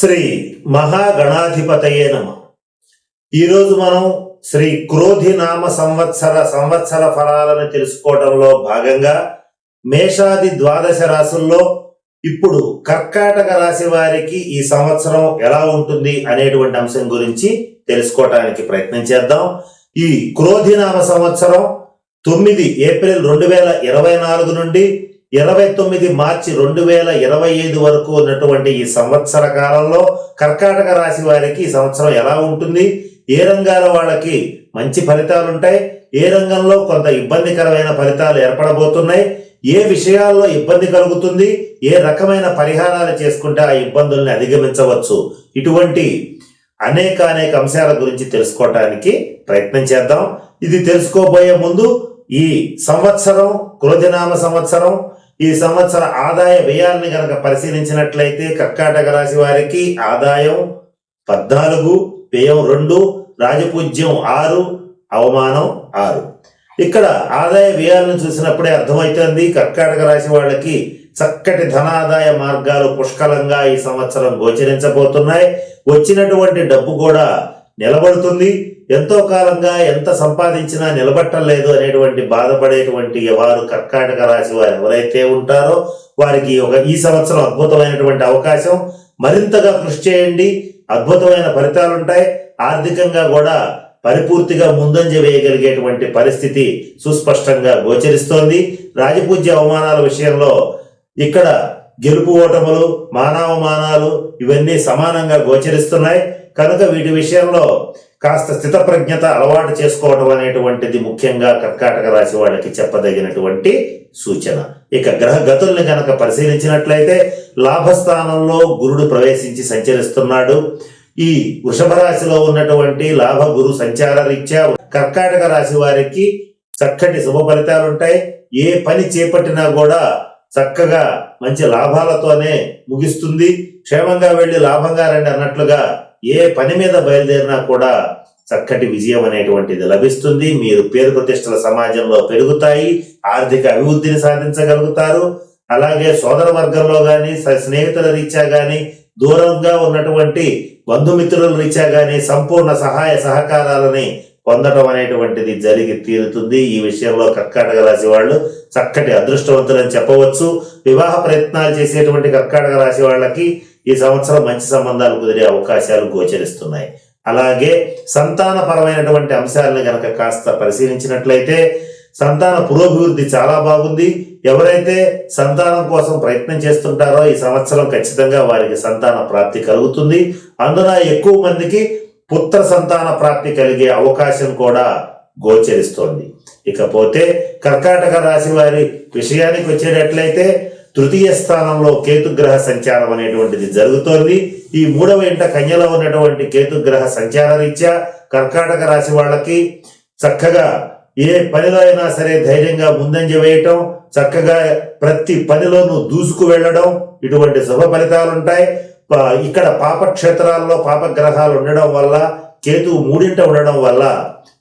శ్రీ మహాగణాధిపతయే నమ. ఈరోజు మనం శ్రీ క్రోధి నామ సంవత్సర సంవత్సర ఫలాలను తెలుసుకోవడంలో భాగంగా మేషాది ద్వాదశ రాసుల్లో ఇప్పుడు కర్కాటక రాశి వారికి ఈ సంవత్సరం ఎలా ఉంటుంది అనేటువంటి అంశం గురించి తెలుసుకోవటానికి ప్రయత్నం చేద్దాం. ఈ క్రోధి నామ సంవత్సరం తొమ్మిది ఏప్రిల్ రెండు వేల ఇరవై నాలుగు నుండి ఇరవై తొమ్మిది మార్చి రెండు వేల ఇరవై ఐదు వరకు ఉన్నటువంటి ఈ సంవత్సర కాలంలో కర్కాటక రాశి వారికి ఈ సంవత్సరం ఎలా ఉంటుంది? ఏ రంగాల వాళ్ళకి మంచి ఫలితాలు ఉంటాయి ఏ రంగంలో కొంత ఇబ్బందికరమైన ఫలితాలు ఏర్పడబోతున్నాయి? ఏ విషయాల్లో ఇబ్బంది కలుగుతుంది? ఏ రకమైన పరిహారాలు చేసుకుంటే ఆ ఇబ్బందుల్ని అధిగమించవచ్చు? ఇటువంటి అనేక అనేక అంశాల గురించి తెలుసుకోవటానికి ప్రయత్నం చేద్దాం. ఇది తెలుసుకోబోయే ముందు ఈ సంవత్సరం కృజనామ సంవత్సరం ఈ సంవత్సర ఆదాయ వ్యయాన్ని గనక పరిశీలించినట్లయితే కర్కాటక రాశి వారికి ఆదాయం పద్నాలుగు వ్యయం రెండు రాజపూజ్యం ఆరు అవమానం ఆరు. ఇక్కడ ఆదాయ వ్యయాలను చూసినప్పుడే అర్థమవుతుంది కర్కాటక రాశి వాళ్ళకి చక్కటి ధనాదాయ మార్గాలు పుష్కలంగా ఈ సంవత్సరం గోచరించబోతున్నాయి. వచ్చినటువంటి డబ్బు కూడా నిలబడుతుంది. ఎంతో కాలంగా ఎంత సంపాదించినా నిలబట్టలేదు అనేటువంటి బాధపడేటువంటి వారు కర్కాటక రాశి వారు ఎవరైతే ఉంటారో వారికి ఒక ఈ సంవత్సరం అద్భుతమైనటువంటి అవకాశం. మరింతగా కృషి చేయండి. అద్భుతమైన ఫలితాలు ఉంటాయి. ఆర్థికంగా కూడా పరిపూర్తిగా ముందంజ వేయగలిగేటువంటి పరిస్థితి సుస్పష్టంగా గోచరిస్తోంది. రాజపూజ్య అవమానాల విషయంలో ఇక్కడ గెలుపు ఓటములు మానవమానాలు ఇవన్నీ సమానంగా గోచరిస్తున్నాయి. కనుక వీటి విషయంలో కాస్త స్థితప్రజ్ఞత అలవాటు చేసుకోవడం అనేటువంటిది ముఖ్యంగా కర్కాటక రాశి వాళ్ళకి చెప్పదగినటువంటి సూచన. ఇక గ్రహ గతుల్ని కనుక పరిశీలించినట్లయితే లాభస్థానంలో గురుడు ప్రవేశించి సంచరిస్తున్నాడు. ఈ వృషభ రాశిలో ఉన్నటువంటి లాభ గురు సంచార రీత్యా కర్కాటక రాశి వారికి చక్కటి శుభ ఫలితాలు ఉంటాయి ఏ పని చేపట్టినా కూడా చక్కగా మంచి లాభాలతోనే ముగిస్తుంది. క్షేమంగా వెళ్ళి లాభంగా రండి అన్నట్లుగా ఏ పని మీద బయలుదేరినా కూడా చక్కటి విజయం అనేటువంటిది లభిస్తుంది. మీరు పేరు ప్రతిష్టల సమాజంలో పెరుగుతాయి ఆర్థిక అభివృద్ధిని సాధించగలుగుతారు. అలాగే సోదర వర్గంలో కానీ స్నేహితుల రీత్యా కానీ దూరంగా ఉన్నటువంటి బంధుమిత్రుల రీత్యా కానీ సంపూర్ణ సహాయ సహకారాలని పొందడం అనేటువంటిది జరిగి తీరుతుంది. ఈ విషయంలో కర్కాటక రాశి వాళ్ళు చక్కటి అదృష్టవంతులని చెప్పవచ్చు. వివాహ ప్రయత్నాలు చేసేటువంటి కర్కాటక రాశి వాళ్ళకి ఈ సంవత్సరం మంచి సంబంధాలు కుదిరే అవకాశాలు గోచరిస్తున్నాయి. అలాగే సంతానపరమైనటువంటి అంశాలను గనక కాస్త పరిశీలించినట్లయితే సంతాన పురోభివృద్ధి చాలా బాగుంది. ఎవరైతే సంతానం కోసం ప్రయత్నం చేస్తుంటారో ఈ సంవత్సరం ఖచ్చితంగా వారికి సంతాన ప్రాప్తి కలుగుతుంది. అందున ఎక్కువ మందికి పుత్ర సంతాన ప్రాప్తి కలిగే అవకాశం కూడా గోచరిస్తోంది. ఇకపోతే కర్కాటక రాశి వారి విషయానికి వచ్చేటట్లయితే తృతీయ స్థానంలో కేతుగ్రహ సంచారం అనేటువంటిది జరుగుతోంది. ఈ మూడవ ఇంట కన్యలో ఉన్నటువంటి కేతుగ్రహ సంచార రీత్యా కర్కాటక రాశి వాళ్ళకి చక్కగా ఏ పనిలో అయినా సరే ధైర్యంగా ముందంజ వేయటం చక్కగా ప్రతి పనిలోనూ దూసుకు వెళ్ళడం ఇటువంటి శుభ ఫలితాలు ఉంటాయి ఇక్కడ పాపక్షేత్రాల్లో పాపగ్రహాలు ఉండడం వల్ల కేతు మూడింట ఉండడం వల్ల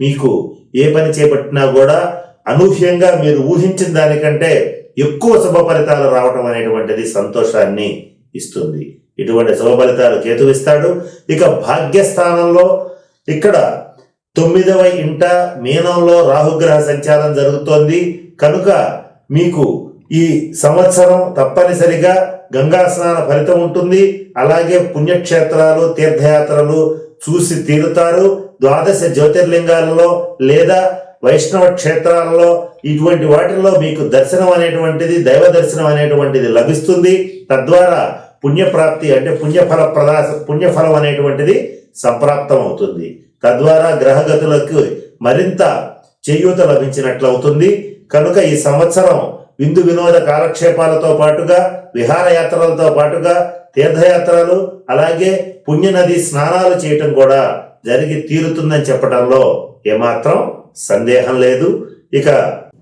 మీకు ఏ పని చేపట్టినా కూడా అనూహ్యంగా మీరు ఊహించిన దానికంటే ఎక్కువ శుభ ఫలితాలు రావటం అనేటువంటిది సంతోషాన్ని ఇస్తుంది. ఇటువంటి శుభ ఫలితాలు కేతు ఇస్తాడు. ఇక భాగ్యస్థానంలో ఇక్కడ తొమ్మిదవ ఇంట మీనంలో రాహుగ్రహ సంచారం జరుగుతోంది. కనుక మీకు ఈ సంవత్సరం తప్పనిసరిగా గంగా స్నాన ఫలితం ఉంటుంది. అలాగే పుణ్యక్షేత్రాలు తీర్థయాత్రలు చూసి తీరుతారు. ద్వాదశ జ్యోతిర్లింగాలలో లేదా వైష్ణవ క్షేత్రాలలో ఇటువంటి వాటిల్లో మీకు దర్శనం అనేటువంటిది దైవ దర్శనం అనేటువంటిది లభిస్తుంది. తద్వారా పుణ్యప్రాప్తి అంటే పుణ్యఫల ప్రదా పుణ్యఫలం అనేటువంటిది సంప్రాప్తం అవుతుంది తద్వారా గ్రహగతులకు మరింత చేయూత లభించినట్లు అవుతుంది కనుక ఈ సంవత్సరం విందు వినోద కాలక్షేపాలతో పాటుగా విహారయాత్రలతో పాటుగా తీర్థయాత్రలు అలాగే పుణ్యనది స్నానాలు చేయటం కూడా జరిగి తీరుతుందని చెప్పడంలో ఏమాత్రం సందేహం లేదు. ఇక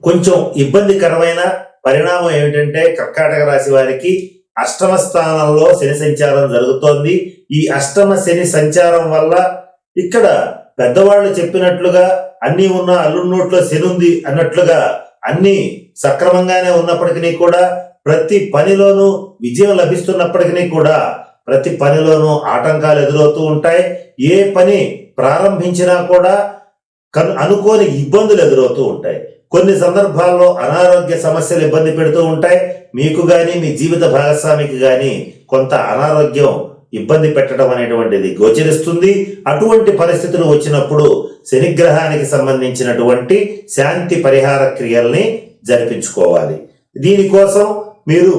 కొంచెం ఇబ్బందికరమైన పరిణామం ఏమిటంటే కర్కాటక రాశి వారికి అష్టమ స్థానంలో శని సంచారం జరుగుతోంది. ఈ అష్టమ శని సంచారం వల్ల ఇక్కడ పెద్దవాళ్ళు చెప్పినట్లుగా అన్ని ఉన్న అల్లున్నోట్లో శని ఉంది అన్నట్లుగా అన్ని సక్రమంగానే ఉన్నప్పటికీ కూడా ప్రతి పనిలోనూ విజయం లభిస్తున్నప్పటికీ కూడా ప్రతి పనిలోనూ ఆటంకాలు ఎదురవుతూ ఉంటాయి. ఏ పని ప్రారంభించినా కూడా కన్- అనుకోని ఇబ్బందులు ఎదురవుతూ ఉంటాయి. కొన్ని సందర్భాల్లో అనారోగ్య సమస్యలు ఇబ్బంది పెడుతూ ఉంటాయి. మీకు కానీ మీ జీవిత భాగస్వామికి కానీ కొంత అనారోగ్యం ఇబ్బంది పెట్టడం అనేటువంటిది గోచరిస్తుంది. అటువంటి పరిస్థితులు వచ్చినప్పుడు శనిగ్రహానికి సంబంధించినటువంటి శాంతి పరిహార క్రియల్ని జరిపించుకోవాలి. దీనికోసం మీరు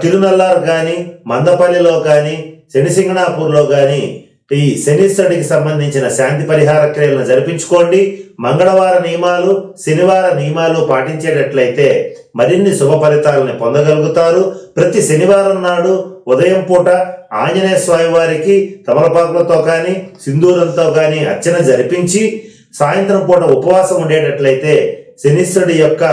తిరునల్లారు కానీ మందపల్లిలో కానీ శనిసింగణాపూర్లో కానీ ఈ శనీశ్వరుడికి సంబంధించిన శాంతి పరిహార క్రియలను జరిపించుకోండి. మంగళవార నియమాలు శనివార నియమాలు పాటించేటట్లయితే మరిన్ని శుభ ఫలితాలను పొందగలుగుతారు. ప్రతి శనివారం నాడు ఉదయం పూట ఆంజనేయ స్వామి వారికి తమలపాకులతో కానీ సింధూరంతో కానీ అర్చన జరిపించి సాయంత్రం పూట ఉపవాసం ఉండేటట్లయితే శనిశ్వరుడి యొక్క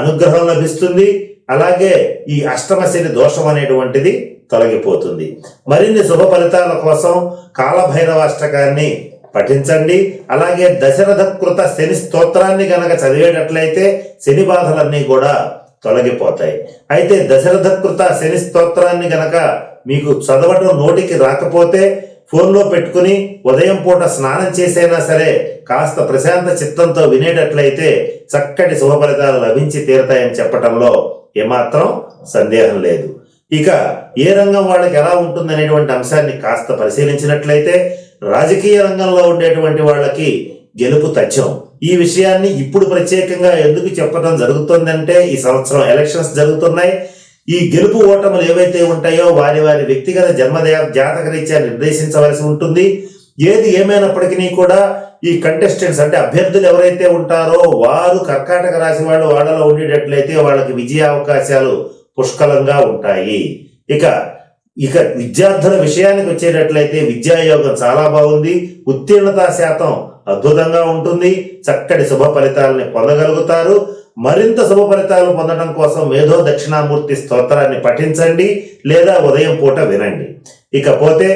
అనుగ్రహం లభిస్తుంది. అలాగే ఈ అష్టమ శని దోషం అనేటువంటిది తొలగిపోతుంది. మరిన్ని శుభ ఫలితాల కోసం కాలభైరవాష్టకాన్ని పఠించండి. అలాగే దశరథ కృత శని స్తోత్రాన్ని గనక చదివేటట్లయితే శని బాధలన్నీ కూడా తొలగిపోతాయి. అయితే దశరథ కృత శని స్తోత్రాన్ని గనక మీకు చదవటం నోటికి రాకపోతే ఫోన్లో పెట్టుకుని ఉదయం పూట స్నానం చేసైనా సరే కాస్త ప్రశాంత చిత్తంతో వినేటట్లయితే చక్కటి శుభ ఫలితాలు లభించి తీరతాయని చెప్పటంలో ఏమాత్రం సందేహం లేదు. ఇక ఏ రంగం వాళ్ళకి ఎలా ఉంటుందనేటువంటి అంశాన్ని కాస్త పరిశీలించినట్లయితే రాజకీయ రంగంలో ఉండేటువంటి వాళ్ళకి గెలుపు తథ్యం. ఈ విషయాన్ని ఇప్పుడు ప్రత్యేకంగా ఎందుకు చెప్పడం జరుగుతుందంటే ఈ సంవత్సరం ఎలక్షన్స్ జరుగుతున్నాయి. ఈ గెలుపు ఓటములు ఏవైతే ఉంటాయో వారి వారి వ్యక్తిగత జన్మదయ జాతక రీత్యా నిర్దేశించవలసి ఉంటుంది. ఏది ఏమైనప్పటికీ కూడా ఈ కంటెస్టెంట్స్ అంటే అభ్యర్థులు ఎవరైతే ఉంటారో వారు కర్కాటక రాశి వాళ్ళు వాళ్ళలో ఉండేటట్లయితే వాళ్ళకి విజయ అవకాశాలు పుష్కలంగా ఉంటాయి. ఇక ఇక విద్యార్థుల విషయానికి వచ్చేటట్లయితే విద్యాయోగం చాలా బాగుంది. ఉత్తీర్ణత శాతం అద్భుతంగా ఉంటుంది. చక్కటి శుభ ఫలితాలని పొందగలుగుతారు. మరింత శుభ ఫలితాలు పొందడం కోసం మేధో దక్షిణామూర్తి స్తోత్రాన్ని పఠించండి లేదా ఉదయం పూట వినండి. ఇకపోతే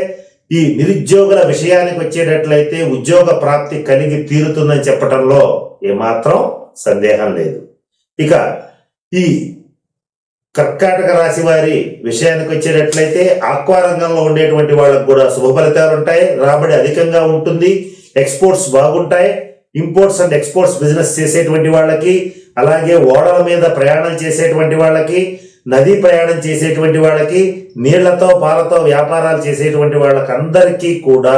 ఈ నిరుద్యోగుల విషయానికి వచ్చేటట్లయితే ఉద్యోగ ప్రాప్తి కలిగి తీరుతుందని చెప్పడంలో ఏమాత్రం సందేహం లేదు. ఇక ఈ కర్కాటక రాశి వారి విషయానికి వచ్చేటట్లయితే ఆక్వా రంగంలో ఉండేటువంటి వాళ్ళకు కూడా శుభ ఫలితాలు ఉంటాయి. రాబడి అధికంగా ఉంటుంది. ఎక్స్పోర్ట్స్ బాగుంటాయి. ఇంపోర్ట్స్ అండ్ ఎక్స్పోర్ట్స్ బిజినెస్ చేసేటువంటి వాళ్ళకి అలాగే ఓడల మీద ప్రయాణం చేసేటువంటి వాళ్ళకి నదీ ప్రయాణం చేసేటువంటి వాళ్ళకి నీళ్ళతో పాలతో వ్యాపారాలు చేసేటువంటి వాళ్ళకందరికీ కూడా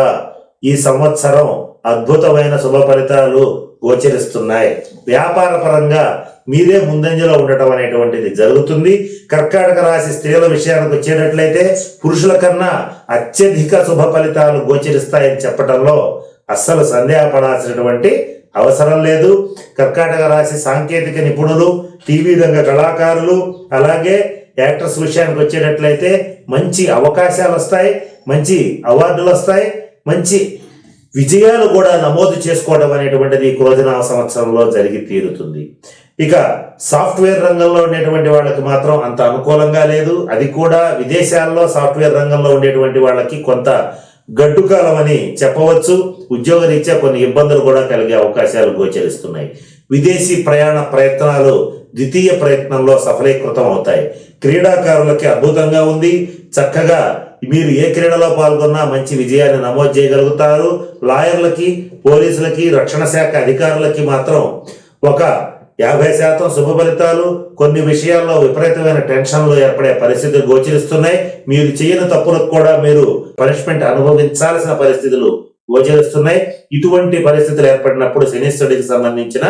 ఈ సంవత్సరం అద్భుతమైన శుభ ఫలితాలు గోచరిస్తున్నాయి. వ్యాపార పరంగా మీరే ముందంజలో ఉండటం అనేటువంటిది జరుగుతుంది. కర్కాటక రాశి స్త్రీల విషయానికి వచ్చేటట్లయితే పురుషుల కన్నా అత్యధిక శుభ ఫలితాలు గోచరిస్తాయని చెప్పడంలో అస్సలు సందేహపడాల్సినటువంటి అవసరం లేదు. కర్కాటక రాశి సాంకేతిక నిపుణులు టీవీ రంగ కళాకారులు అలాగే యాక్టర్స్ విషయానికి వచ్చేటట్లయితే మంచి అవకాశాలు వస్తాయి మంచి అవార్డులు వస్తాయి మంచి విజయాలు కూడా నమోదు చేసుకోవడం అనేటువంటిది ఈ సంవత్సరంలో జరిగి తీరుతుంది. ఇక సాఫ్ట్వేర్ రంగంలో ఉండేటువంటి వాళ్ళకి మాత్రం అంత అనుకూలంగా లేదు. అది కూడా విదేశాల్లో సాఫ్ట్వేర్ రంగంలో ఉండేటువంటి వాళ్ళకి కొంత గడ్డుకాలం అని చెప్పవచ్చు. ఉద్యోగరీత్యా కొన్ని ఇబ్బందులు కూడా కలిగే అవకాశాలు గోచరిస్తున్నాయి. విదేశీ ప్రయాణ ప్రయత్నాలు ద్వితీయ ప్రయత్నంలో సఫలీకృతం అవుతాయి క్రీడాకారులకి అద్భుతంగా ఉంది. చక్కగా మీరు ఏ క్రీడలో పాల్గొన్నా మంచి విజయాన్ని నమోదు చేయగలుగుతారు. లాయర్లకి పోలీసులకి రక్షణ శాఖ అధికారులకి మాత్రం ఒక యాభై శాతం శుభ ఫలితాలు. కొన్ని విషయాల్లో విపరీతమైన టెన్షన్లు ఏర్పడే పరిస్థితులు గోచరిస్తున్నాయి. మీరు చేయని తప్పులకు కూడా మీరు పనిష్మెంట్ అనుభవించాల్సిన పరిస్థితులు గోచరిస్తున్నాయి. ఇటువంటి పరిస్థితులు ఏర్పడినప్పుడు శనిశ్వరుడికి సంబంధించిన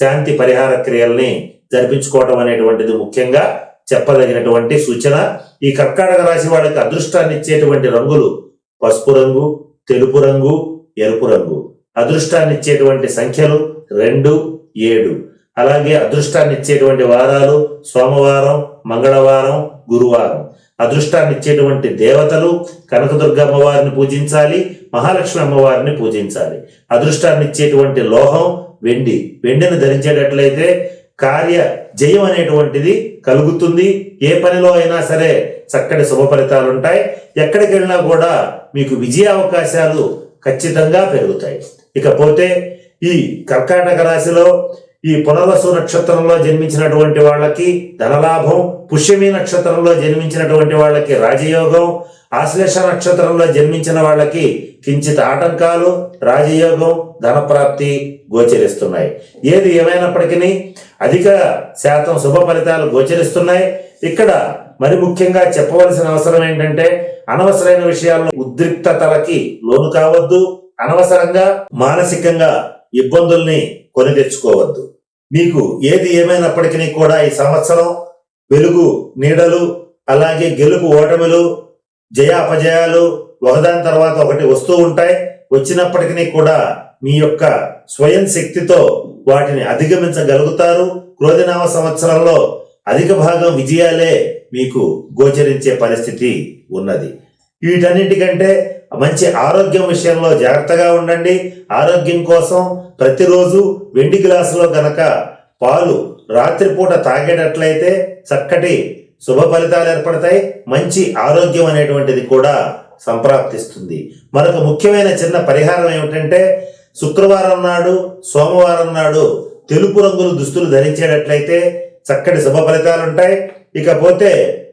శాంతి పరిహార క్రియల్ని జరిపించుకోవడం అనేటువంటిది ముఖ్యంగా చెప్పదగినటువంటి సూచన. ఈ కర్కాటక రాశి వాళ్ళకి అదృష్టాన్ని ఇచ్చేటువంటి రంగులు పసుపు రంగు తెలుపు రంగు ఎరుపు రంగు. అదృష్టాన్ని ఇచ్చేటువంటి సంఖ్యలు రెండు ఏడు. అలాగే అదృష్టాన్ని ఇచ్చేటువంటి వారాలు సోమవారం మంగళవారం గురువారం. అదృష్టాన్ని ఇచ్చేటువంటి దేవతలు కనకదుర్గ అమ్మవారిని పూజించాలి మహాలక్ష్మి అమ్మవారిని పూజించాలి. అదృష్టాన్ని ఇచ్చేటువంటి లోహం వెండి. వెండిని ధరించేటట్లయితే కార్య జయం అనేటువంటిది కలుగుతుంది. ఏ పనిలో అయినా సరే చక్కటి శుభ ఫలితాలు ఉంటాయి. ఎక్కడికి వెళ్ళినా కూడా మీకు విజయ అవకాశాలు ఖచ్చితంగా పెరుగుతాయి. ఇకపోతే ఈ కర్కాటక రాశిలో ఈ పునర్వసు నక్షత్రంలో జన్మించినటువంటి వాళ్ళకి ధనలాభం పుష్యమి నక్షత్రంలో జన్మించినటువంటి వాళ్ళకి రాజయోగం ఆశ్లేష నక్షత్రంలో జన్మించిన వాళ్ళకి కించిత ఆటంకాలు రాజయోగం ధనప్రాప్తి గోచరిస్తున్నాయి. ఏది ఏమైనప్పటికీ అధిక శాతం శుభ ఫలితాలు గోచరిస్తున్నాయి. ఇక్కడ మరి ముఖ్యంగా చెప్పవలసిన అవసరం ఏంటంటే అనవసరమైన విషయాల్లో ఉద్రిక్తతలకి లోను కావద్దు. అనవసరంగా మానసికంగా ఇబ్బందుల్ని కొని తెచ్చుకోవద్దు. మీకు ఏది ఏమైనప్పటికీ కూడా ఈ సంవత్సరం వెలుగు నీడలు అలాగే గెలుపు ఓటమిలు జయాపజయాలు ఒకదాని తర్వాత ఒకటి వస్తూ ఉంటాయి. వచ్చినప్పటికీ కూడా మీ యొక్క స్వయం శక్తితో వాటిని అధిగమించగలుగుతారు. క్రోధినామ సంవత్సరంలో అధిక భాగం విజయాలే మీకు గోచరించే పరిస్థితి ఉన్నది. వీటన్నిటికంటే మంచి ఆరోగ్యం విషయంలో జాగ్రత్తగా ఉండండి. ఆరోగ్యం కోసం ప్రతిరోజు వెండి గ్లాసులో గనక పాలు రాత్రిపూట తాగేటట్లయితే చక్కటి శుభ ఫలితాలు ఏర్పడతాయి. మంచి ఆరోగ్యం అనేటువంటిది కూడా సంప్రాప్తిస్తుంది. మరొక ముఖ్యమైన చిన్న పరిహారం ఏమిటంటే శుక్రవారం నాడు సోమవారం నాడు తెలుపు రంగుల దుస్తులు ధరించేటట్లయితే చక్కటి శుభ ఫలితాలు ఉంటాయి ఇకపోతే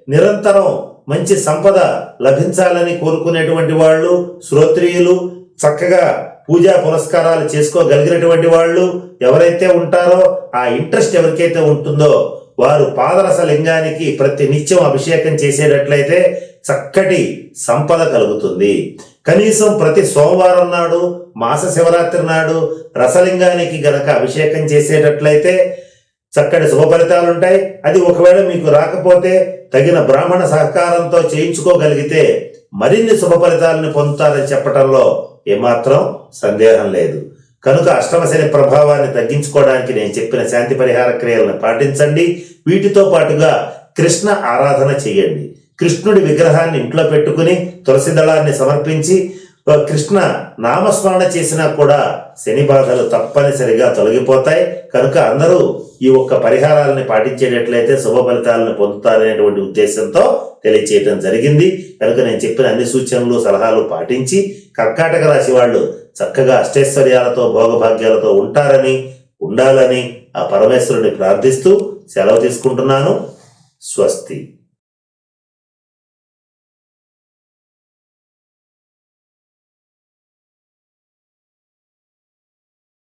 నిరంతరం మంచి సంపద లభించాలని కోరుకునేటువంటి వాళ్ళు శ్రోత్రియులు చక్కగా పూజా పురస్కారాలు చేసుకోగలిగినటువంటి వాళ్ళు ఎవరైతే ఉంటారో ఆ ఇంట్రెస్ట్ ఎవరికైతే ఉంటుందో వారు పాదరస లింగానికి ప్రతి నిత్యం అభిషేకం చేసేటట్లయితే చక్కటి సంపద కలుగుతుంది. కనీసం ప్రతి సోమవారం నాడు మాస శివరాత్రి నాడు రసలింగానికి గనక అభిషేకం చేసేటట్లయితే చక్కటి శుభ ఫలితాలు ఉంటాయి. అది ఒకవేళ మీకు రాకపోతే తగిన బ్రాహ్మణ సహకారంతో చేయించుకోగలిగితే మరిన్ని శుభ ఫలితాలను పొందుతారని చెప్పటంలో ఏమాత్రం సందేహం లేదు. కనుక అష్టమశని ప్రభావాన్ని తగ్గించుకోవడానికి నేను చెప్పిన శాంతి పరిహార క్రియలను పాటించండి. వీటితో పాటుగా కృష్ణ ఆరాధన చేయండి. కృష్ణుడి విగ్రహాన్ని ఇంట్లో పెట్టుకుని తులసి దళాన్ని సమర్పించి కృష్ణ నామస్మరణ చేసినా కూడా శని బాధలు తప్పనిసరిగా తొలగిపోతాయి. కనుక అందరూ ఈ ఒక్క పరిహారాలను పాటించేటట్లయితే శుభ ఫలితాలను పొందుతారనేటువంటి ఉద్దేశంతో తెలియచేయడం జరిగింది. కనుక నేను చెప్పిన అన్ని సూచనలు సలహాలు పాటించి కర్కాటక రాశి వాళ్ళు చక్కగా అష్టైశ్వర్యాలతో భోగభాగ్యాలతో ఉంటారని ఉండాలని ఆ పరమేశ్వరుని ప్రార్థిస్తూ సెలవు తీసుకుంటున్నాను. స్వస్తి.